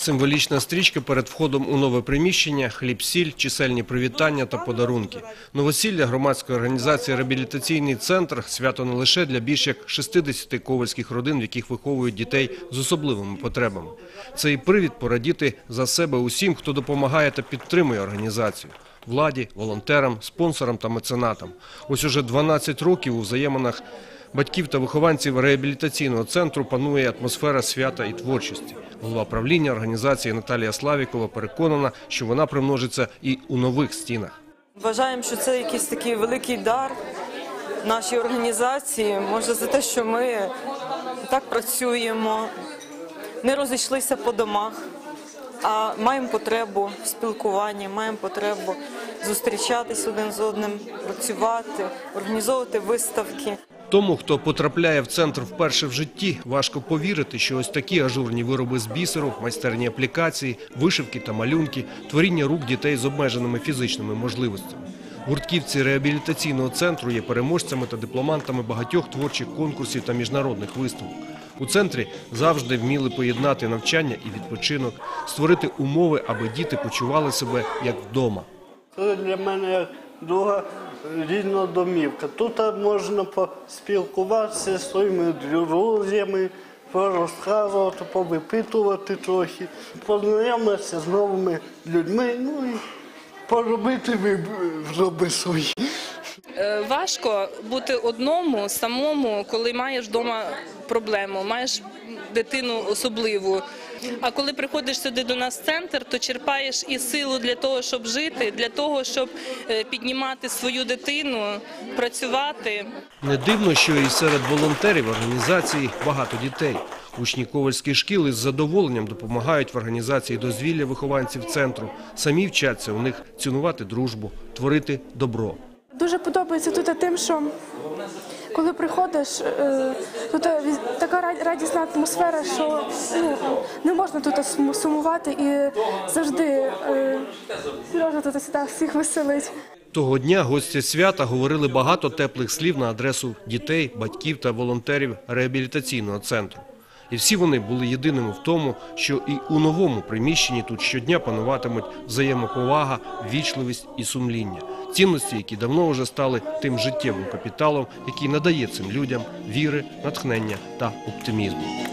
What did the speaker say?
Символічна стрічка перед входом у нове приміщення, хліб-сіль, чисельні привітання та подарунки. Новосілля громадської організації «Реабілітаційний центр» – свято не лише для більш як 60 ковальських родин, в яких виховують дітей з особливими потребами. Це і привід порадіти за себе усім, хто допомагає та підтримує організацію. Владі, волонтерам, спонсорам та меценатам. Ось уже 12 років у взаєминах Батьків та вихованців реабілітаційного центру панує атмосфера свята і творчості. Голова правління організації Наталія Славікова переконана, що вона примножиться і у нових стінах. Вважаємо, що це якийсь такий великий дар нашій організації. Може за те, що ми так працюємо, не розійшлися по домах, а маємо потребу в спілкуванні, маємо потребу зустрічатись один з одним, працювати, організовувати виставки. Тому, хто потрапляє в центр вперше в житті, важко повірити, що ось такі ажурні вироби з бісеру, майстерні аплікації, вишивки та малюнки, творіння рук дітей з обмеженими фізичними можливостями. Гуртківці реабілітаційного центру є переможцями та дипломантами багатьох творчих конкурсів та міжнародних виставок. У центрі завжди вміли поєднати навчання і відпочинок, створити умови, аби діти почували себе як вдома. Це для мене друга рідна домівка. Тут можна поспілкуватися з своїми друзями, порозказувати, повипитувати трохи, познайомитися з новими людьми, ну і поробити вироби свої. Е, Важко бути одному, самому, коли маєш вдома проблему, маєш дитину особливу. А коли приходиш сюди до нас в центр, то черпаєш і силу для того, щоб жити, для того, щоб е, піднімати свою дитину, працювати. Не дивно, що і серед волонтерів організації багато дітей. Учні ковальських шкіл із задоволенням допомагають в організації дозвілля вихованців центру. Самі вчаться у них цінувати дружбу, творити добро. Дуже подобається тут тим, що коли приходиш, е, тут така радісна атмосфера, що ну, не можна тут сум- сумувати і завжди е, Сережа тут всіх веселить. Того дня гості свята говорили багато теплих слів на адресу дітей, батьків та волонтерів реабілітаційного центру. І всі вони були єдиними в тому, що і у новому приміщенні тут щодня пануватимуть взаємоповага, вічливість і сумління. Цінності, які давно вже стали тим життєвим капіталом, який надає цим людям віри, натхнення та оптимізму.